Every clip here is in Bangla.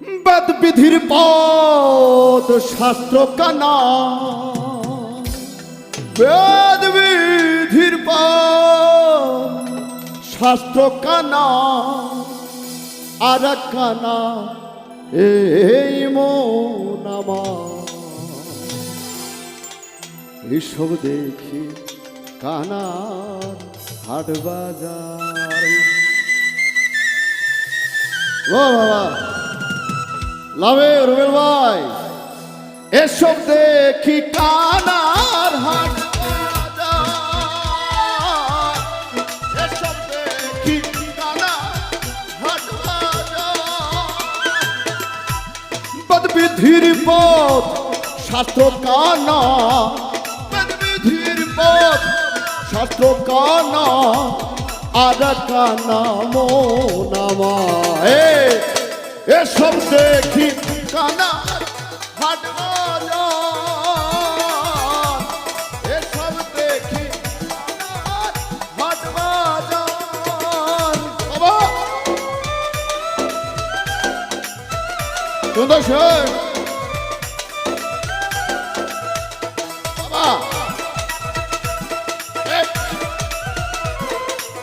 বেদ বিধির পদ শাস্ত্র কানা। বেদ বিধির শাস্ত্র কানা। আর কানা, এই মন আমার। এসব দেখি কানার হাট বাজার। বাবা লাভে রুবেল ভাই। এসব দেখি কানার হাট। পদবিধির পথ শাস্ত্র কানা। পদবিধির পথ শাস্ত্র কানা। আর কানা মোনামা এ এসব দেখি। কানা হাট এসব দেখি। হাট সুন্দর শেখ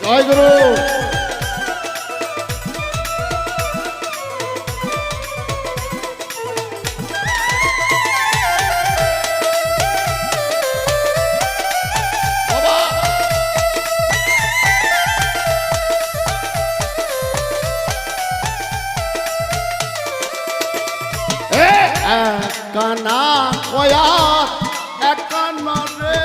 জয় গুরু। কয়া একানা রে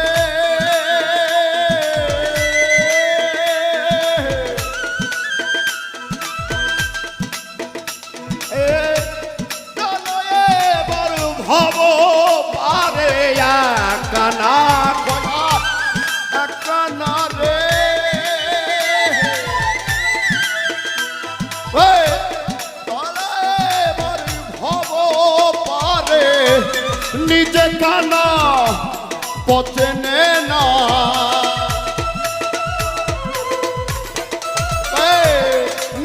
ভব পারে কানা কয়া রে। নিজে কানা পচনে না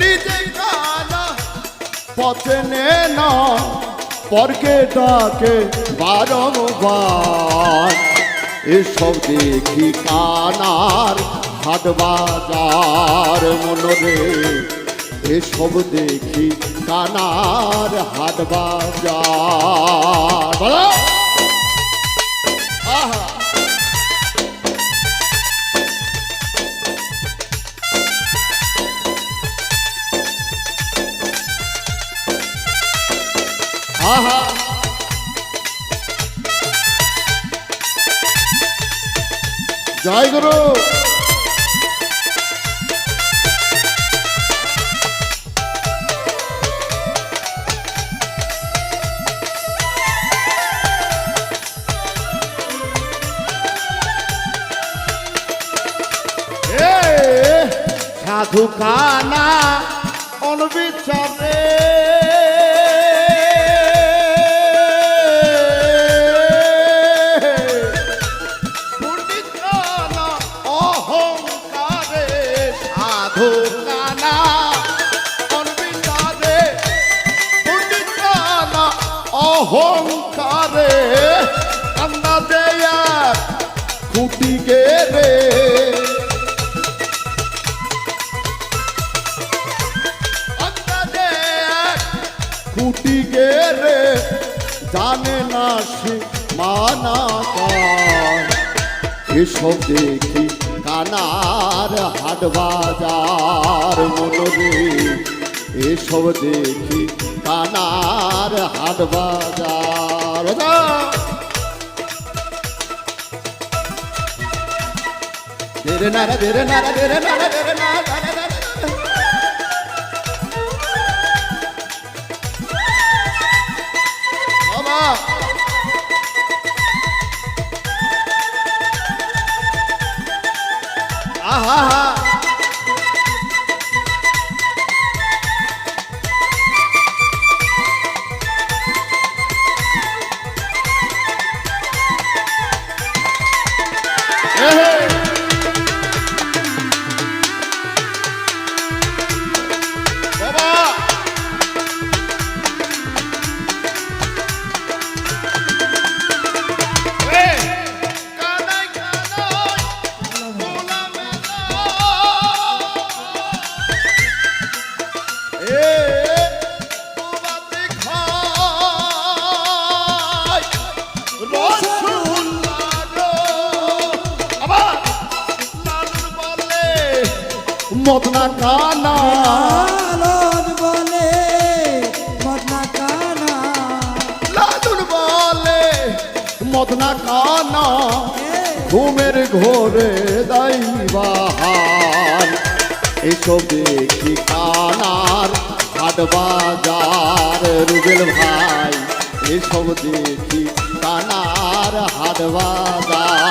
নিজে কানা পচনে না পরকে ডাকে বারংবার, এসব দেখি কানার হাট বাজার মনরে। এসব দেখি কানার হাট বাজার বলো। আহা। জয় গুরু। সাধু কানা অনবিচারে। অহংকারে কান্না দেয়া খুঁটি রে। জানে না সে মানা এসব দেখি কানার হাট বাজার মনরে এসব দেখি কানার হাট বাজার। দেরে নারা দেরে নারা দেরে নারা দেরে নারা। আহা মদনা কানা। লালন বলে মদনা কানা। লালন বলে মদনা কানা। ঘুমের ঘোরে দাইবাহার এসব দেখি কানার হাট বাজার রুবেল ভাই। এসব দেখি কানার হাট বাজার।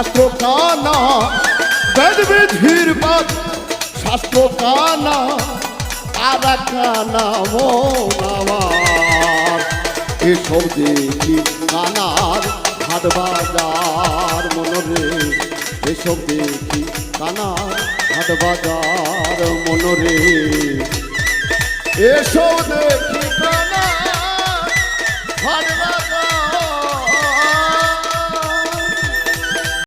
শাস্ত্র কানা। বেদবিধির বাদ শাস্ত্র কানা। তারা কানা মোনামার এসব দেখি কানার হাট বাজার মনরে? এসব দেখি কানার হাট বাজার মনরে? এসব দেখি কানার হাট